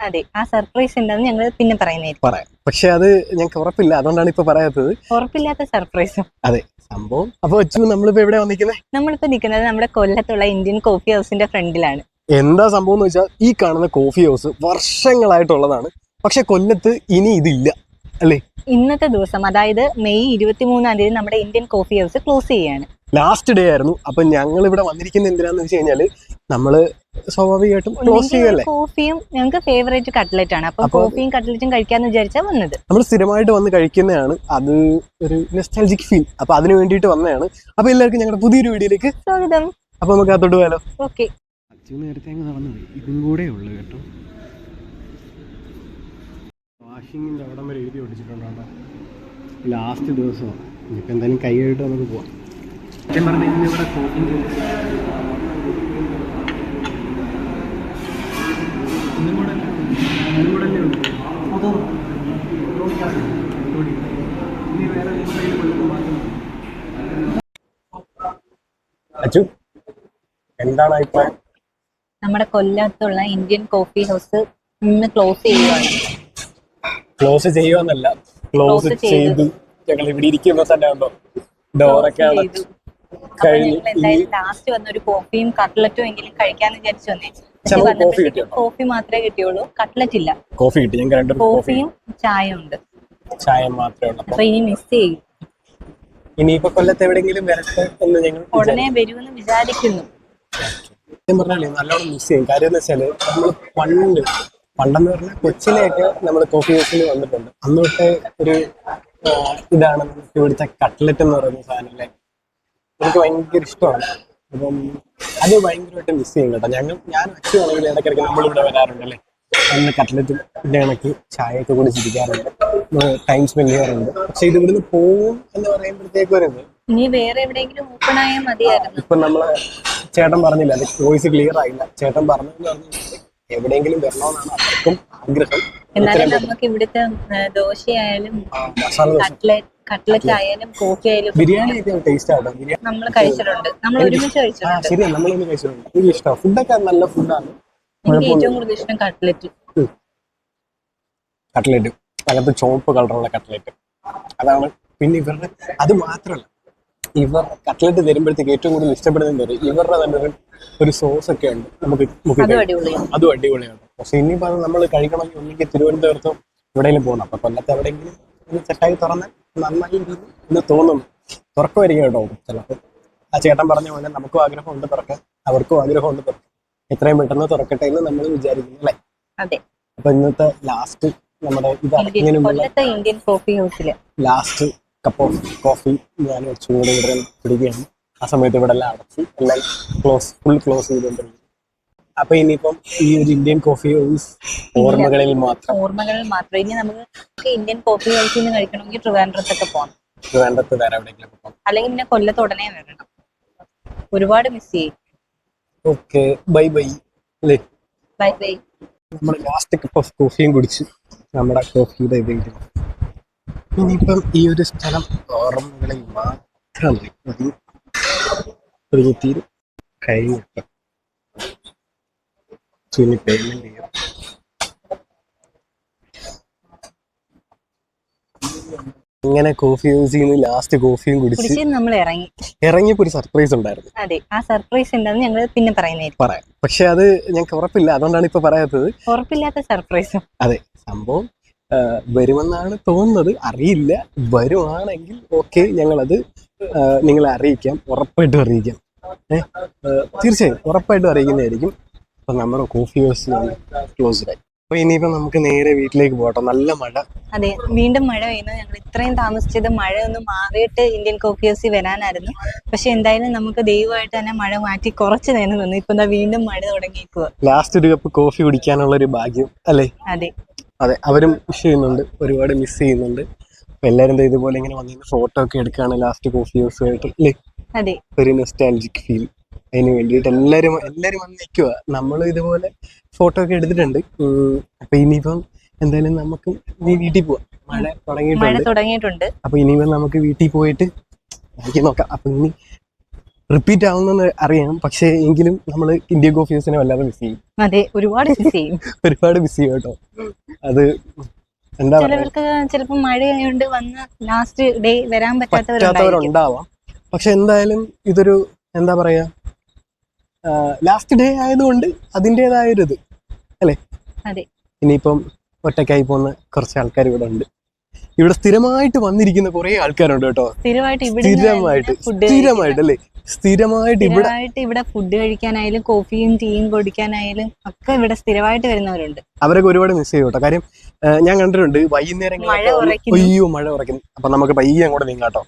അതെ ആ സർപ്രൈസ് ഉണ്ടെന്ന് ഞങ്ങൾ പിന്നെ പറയുന്നതായിരിക്കും. പറയാം. പക്ഷെ അത് ഞങ്ങൾക്ക് ഉറപ്പില്ല. അതുകൊണ്ടാണ് ഇപ്പൊ പറയാത്തത്. ഉറപ്പില്ലാത്ത സർപ്രൈസും അതെ സംഭവം. അപ്പൊ അച്ചു നമ്മളിപ്പോ എവിടെ വന്നിരിക്കുന്നത് നമ്മളിപ്പോ നിൽക്കുന്നത് നമ്മുടെ കൊല്ലത്തുള്ള ഇന്ത്യൻ കോഫി ഹൗസിന്റെ ഫ്രണ്ടിലാണ്. എന്താ സംഭവം എന്ന് വെച്ചാൽ ഈ കാണുന്ന കോഫി ഹൗസ് വർഷങ്ങളായിട്ടുള്ളതാണ്. പക്ഷെ കൊല്ലത്ത് ഇനി ഇതില്ല അല്ലേ? ഇന്നത്തെ ദിവസം അതായത് മെയ് ഇരുപത്തിമൂന്നാം തീയതി നമ്മുടെ ഇന്ത്യൻ കോഫി ഹൗസ് ക്ലോസ് ചെയ്യാണ് ലാസ്റ്റ് ഡേ ആയിരുന്നു. അപ്പൊ ഞങ്ങൾ ഇവിടെ വന്നിരിക്കുന്നത് എന്തിനാന്ന് വെച്ച് കഴിഞ്ഞാൽ നമ്മൾ സ്വാഭാവികമായിട്ടും ക്ലോസ് ചെയ്യല്ലേ? കോഫിയും ഞങ്ങൾക്ക് ഫേവറേറ്റ് കട്ട്ലറ്റ് ആണ്. അപ്പൊ കോഫിയും കട്ട്ലറ്റും കഴിക്കാന്ന് വിചാരിച്ചാ വന്നത്. നമ്മൾ സ്ഥിരമായിട്ട് വന്ന് കഴിക്കുന്നതാണ്. അത് ഒരു നെസ്റ്റാലജിക് ഫീൽ അപ്പൊ അതിന് വേണ്ടിയിട്ട് വന്നതാണ്. അപ്പൊ എല്ലാവർക്കും ഞങ്ങളുടെ പുതിയൊരു വീഡിയോയിലേക്ക് സ്വാഗതം. അപ്പൊ നമുക്ക് അതോട്ട് പോയാലോ? ഓക്കെ. അച്ഛൻ നേരത്തെ അങ്ങ് നടന്നു പോയി ഇതും കൂടെ ഉള്ളു കേട്ടോ. വാഷിങ്ങിന്റെ അവിടം വരെ എഴുതി ഒട്ടിച്ചിട്ടുണ്ട് ലാസ്റ്റ് ദിവസമാണ്. ഇനിയിപ്പോൾ എന്തായാലും കൈ കഴിട്ട് നമുക്ക് പോവാം. സത്യം പറഞ്ഞാൽ ഇന്ന് ഇവിടെ അച്ചു എന്താണ് അഭിപ്രായം? നമ്മുടെ കൊല്ലത്തുള്ള ഇന്ത്യൻ കോഫി ഹൗസ് ഇന്ന് ക്ലോസ് ചെയ്യുവാണ്. ക്ലോസ് ചെയ്യുവാന്നല്ല ക്ലോസ് ചെയ്തു. ഞങ്ങൾ ഇവിടെ ഇരിക്കുമ്പോ തന്നെ ഉണ്ടോ? ഡോറൊക്കെ അടച്ചു കഴിഞ്ഞ് ലാസ്റ്റ് വന്ന ഒരു കോഫിയും കട്ട്ലറ്റും എങ്കിലും കഴിക്കാന്ന് വിചാരിച്ചു വന്നേ. കോഫി? കോഫി മാത്രമേ കിട്ടിയുള്ളൂ. കട്ട്ലറ്റ് ഇല്ല കോഫി കിട്ടി. ഞങ്ങൾക്ക് രണ്ടും കോഫിയും ചായ ഉണ്ട് ചായ മാത്രമേ ഉള്ളൂ. അപ്പൊ ഇനി മിസ് ചെയ്യും. ഇനിയിപ്പോ കൊല്ലത്ത് എവിടെയെങ്കിലും വരട്ടെ എന്ന് ഞങ്ങൾ ഉടനെ വരുമെന്ന് വിചാരിക്കുന്നു. സത്യം പറഞ്ഞാലേ നല്ലോണം മിസ് ചെയ്യും. കാര്യം എന്ന് വെച്ചാൽ നമ്മൾ പണ്ട് പണ്ടെന്ന് പറഞ്ഞാൽ കൊച്ചിലെയൊക്കെ നമ്മൾ കോഫി ഹൗസിൽ വന്നിട്ടുണ്ട്. അന്ന് തൊട്ടേ ഒരു ഇതാണ് ഇവിടുത്തെ കട്ട്ലറ്റ് എന്ന് പറയുന്ന സാധനം അല്ലേ? എനിക്ക് ഭയങ്കര ഇഷ്ടമാണ്. അപ്പം അത് ഭയങ്കരമായിട്ട് മിസ് ചെയ്യും കേട്ടോ. ഞങ്ങൾ ഞാൻ അച്ഛനാണെങ്കിൽ ഇടയ്ക്കിടയ്ക്ക് നമ്മളിവിടെ വരാറുണ്ട് അല്ലേ നമ്മൾ കട്ട്ലറ്റ് പിന്നെ കൂടി ചിരിക്കാറുണ്ട് ടൈം സ്പെൻഡ് ചെയ്യാറുണ്ട്. പക്ഷെ ഇത് ഇവിടുന്ന് പോകും എന്ന് പറയുമ്പോഴത്തേക്ക് വരുന്നത് ഇനി വേറെ എവിടെയെങ്കിലും ഓപ്പൺ ആയാൽ മതിയായിരുന്നു. ഇപ്പൊ നമ്മൾ ചേട്ടൻ പറഞ്ഞില്ല അത് വോയിസ് ക്ലിയർ ആയില്ല. ചേട്ടൻ പറഞ്ഞു എവിടെയെങ്കിലും വരണമെന്നാണ് അവർക്കും ആഗ്രഹം. എന്നാലും നമുക്ക് ഇവിടുത്തെ ദോശയായാലും കട്ട്ലറ്റ് കട്ട്ലറ്റ് ആയാലും കോഫി ആയാലും ബിരിയാണി നമ്മൾ കഴിച്ചിട്ടുണ്ട്. നമ്മൾ ഒരുമിച്ച് കഴിച്ചിട്ടുണ്ട്. ഫുഡൊക്കെ നല്ല ഫുഡാണ് എനിക്ക് ഏറ്റവും കൂടുതൽ ഇഷ്ടം കട്ട്ലറ്റ് കട്ട്ലറ്റ് അകത്ത് ചുവപ്പ് കളറുള്ള കട്ട്ലറ്റ് അതാണ്. പിന്നെ ഇവരുടെ അത് മാത്രമല്ല ഇവർ കട്ട്ലറ്റ് തരുമ്പോഴത്തേക്ക് ഏറ്റവും കൂടുതൽ ഇഷ്ടപ്പെടുന്നത് വരും ഇവരുടെ തന്നെ ഒരു സോസ് ഒക്കെ ഉണ്ട്. നമുക്ക് അതും. അടിപൊളിയാണ്. അതും അടിപൊളിയാണ്. പക്ഷെ ഇനിയിപ്പോൾ അത് നമ്മൾ കഴിക്കണമെങ്കിൽ ഒന്നെങ്കിൽ തിരുവനന്തപുരത്തും എവിടെയെങ്കിലും പോകണം അപ്പൊ കൊല്ലത്ത് എവിടെയെങ്കിലും ഒന്ന് സെറ്റായി തുറന്നാൽ നന്നായി ഇരിക്കും എന്ന് തോന്നുന്നു. തുറക്കുമായിരിക്കും കേട്ടോ. ചിലപ്പോൾ ആ ചേട്ടൻ പറഞ്ഞ പോലെ നമുക്കും ആഗ്രഹമുണ്ട് തുറക്കാൻ. അവർക്കും ആഗ്രഹമുണ്ട് തുറക്കാൻ. എത്രയും പെട്ടെന്ന് തുറക്കട്ടെ എന്ന് നമ്മൾ വിചാരിക്കുന്നു അല്ലേ? അതെ. അപ്പൊ ഇന്നത്തെ ലാസ്റ്റ് നമ്മുടെ ഇത് ഇന്ത്യൻ അടയ്ക്കുന്നതിന് കൊല്ലത്തെ ഇന്ത്യൻ കോഫി ഹൗസിൽ ലാസ്റ്റ് കപ്പ് ഓഫ് കോഫി ഞാൻ ചൂട് ഇവിടെ പിടിക്കുകയാണ് ആ സമയത്ത് ഇവിടെ എല്ലാം അടച്ചു എല്ലാം ക്ലോസ് ഫുൾ ക്ലോസ് ചെയ്തുകൊണ്ടിരിക്കും അപ്പൊ ഇനിയിപ്പം ഈ ഒരു ഇന്ത്യൻ കോഫി ഹൗസ് ഓർമ്മകളിൽ മാത്രം. ഓർമ്മകളിൽ മാത്രം. ഇനി നമുക്ക് ഇന്ത്യൻ കോഫി ഹൗസിൽ നിന്ന് കഴിക്കണമെങ്കിൽ ട്രിവാൻഡ്രത്തൊക്കെ പോകണം ട്രിവാൻഡ്രത്ത് വേറെ എവിടെയെങ്കിലും പോകാം അല്ലെങ്കിൽ പിന്നെ കൊല്ലത്ത് ഉടനെ വരണം. ഒരുപാട് മിസ് ചെയ്യും. ഓക്കെ ബൈ ബൈ അല്ലേ ബൈ ബൈ നമ്മൾ ലാസ്റ്റ് കപ്പ് ഓഫ് കോഫിയും കുടിച്ച് നമ്മുടെ കോഫിയുടെ ഇതെങ്കിലും ഇനിയിപ്പം ഈ ഒരു സ്ഥലം ഓർമ്മകളിൽ മാത്രമായി മതി. ഒതുങ്ങിത്തീരും കഴിഞ്ഞിട്ട്. ഇനി പേയ്മെന്റ് ചെയ്യാം. ഇങ്ങനെ കോഫി യൂസ് ചെയ്യുന്നു ലാസ്റ്റ് കോഫിയും കുടിച്ച് കുടിച്ച് നമ്മൾ ഇറങ്ങി. ഇറങ്ങിയപ്പോ ഒരു സർപ്രൈസ് ഉണ്ടായിരുന്നു. അതെ ആ സർപ്രൈസ് ഉണ്ടെന്ന് ഞങ്ങൾ പിന്നെ പറയുന്നതായിരിക്കും. പറയാം. പക്ഷെ അത് ഞങ്ങൾക്ക് ഉറപ്പില്ല. അതുകൊണ്ടാണ് ഇപ്പൊ പറയാത്തത്. ഉറപ്പില്ലാത്ത സർപ്രൈസ് അതെ സംഭവം ആ, വരുമെന്നാണ് തോന്നുന്നത്. അറിയില്ല. വരുവാണെങ്കിൽ ഓക്കെ ഞങ്ങളത് ആ, നിങ്ങളെ അറിയിക്കാം. ഉറപ്പായിട്ടും അറിയിക്കാം. ഏഹ് തീർച്ചയായും ഉറപ്പായിട്ടും അറിയിക്കുന്നതായിരിക്കും. അപ്പൊ നമ്മുടെ കോഫി ഹൗസ് ക്ലോസ് ആയി. അപ്പൊ ഇനിയിപ്പോ നമുക്ക് നേരെ വീട്ടിലേക്ക് പോകട്ടെ. നല്ല മഴ. അതെ വീണ്ടും മഴ പെയ്യുന്നു. ഞങ്ങൾ ഇത്രയും താമസിച്ചത് മഴ ഒന്ന് മാറിയിട്ട് ഇന്ത്യൻ കോഫി ഹൗസിൽ വരാനായിരുന്നു. പക്ഷെ എന്തായാലും നമുക്ക് ദൈവമായിട്ട് തന്നെ മഴ മാറ്റി കുറച്ച് നേരം നിന്നു. ഇപ്പൊ വീണ്ടും മഴ തുടങ്ങിയിരിക്കുക ലാസ്റ്റ് ഒരു കപ്പ് കോഫി കുടിക്കാനുള്ള ഒരു ഭാഗ്യം അല്ലേ? അതെ. അതെ അവരും മിസ് ചെയ്യുന്നുണ്ട്. ഒരുപാട് മിസ് ചെയ്യുന്നുണ്ട്. എല്ലാരും ഇതുപോലെ ഇങ്ങനെ വന്നിരുന്ന് ഫോട്ടോ ഒക്കെ എടുക്കുകയാണ് ലാസ്റ്റ് കോഫി ആയിട്ട്. അല്ലേ? അതെ. ഒരു നെസ്റ്റാലജിക് ഫീൽ അതിന് വേണ്ടിയിട്ട് എല്ലാവരും എല്ലാവരും വന്ന് നിൽക്കുക നമ്മൾ ഇതുപോലെ ഫോട്ടോ ഒക്കെ എടുത്തിട്ടുണ്ട്. അപ്പൊ ഇനിയിപ്പം എന്തായാലും നമുക്ക് വീട്ടിൽ പോവാം. മഴ തുടങ്ങിയിട്ടുണ്ട്. അപ്പൊ ഇനിയിപ്പം നമുക്ക് വീട്ടിൽ പോയിട്ട് എനിക്ക് നോക്കാം. അപ്പൊ ഇനി റിപ്പീറ്റ് ആവുന്നെന്ന് അറിയാം പക്ഷേ എങ്കിലും നമ്മൾ ഇന്ത്യ കോഫി ഹൗസിനെ വല്ലാതെ മിസ് ചെയ്യും. അതെ ഒരുപാട് മിസ് ചെയ്യും. ഒരുപാട് മിസ് ചെയ്യും കേട്ടോ. അത് എന്താ ചിലവർക്ക് ചിലപ്പോൾ മഴ ആയതുകൊണ്ട് വന്ന് ലാസ്റ്റ് ഡേ വരാൻ പറ്റാത്തവരുണ്ടാവാം. പക്ഷെ എന്തായാലും ഇതൊരു എന്താ പറയാ? ലാസ്റ്റ് ഡേ ആയതുകൊണ്ട് അതിന്റെതായ ഒരു ഇത് അല്ലേ? അതെ. ഇനിയിപ്പം ഒറ്റയ്ക്കായി പോകുന്ന കുറച്ച് ആൾക്കാർ ഇവിടെ ഉണ്ട്. ഇവിടെ സ്ഥിരമായിട്ട് വന്നിരിക്കുന്ന കുറെ ആൾക്കാരുണ്ട് കേട്ടോ. സ്ഥിരമായിട്ട് സ്ഥിരമായിട്ട് സ്ഥിരമായിട്ട് അല്ലേ? സ്ഥിരമായിട്ട് ഇവിടെ ഇവിടെ ഫുഡ് കഴിക്കാനായാലും കോഫിയും ടീയും കുടിക്കാനായാലും ഒക്കെ ഇവിടെ സ്ഥിരമായിട്ട് വരുന്നവരുണ്ട്. അവരൊക്കെ ഒരുപാട് മിസ് ചെയ്യും കേട്ടോ. കാര്യം ഞാൻ കണ്ടിട്ടുണ്ട് വൈകുന്നേരം അയ്യോ മഴ ഉറയ്ക്കുന്നു അപ്പൊ നമുക്ക് പയ്യെ അങ്ങോട്ട് നീങ്ങാട്ടോ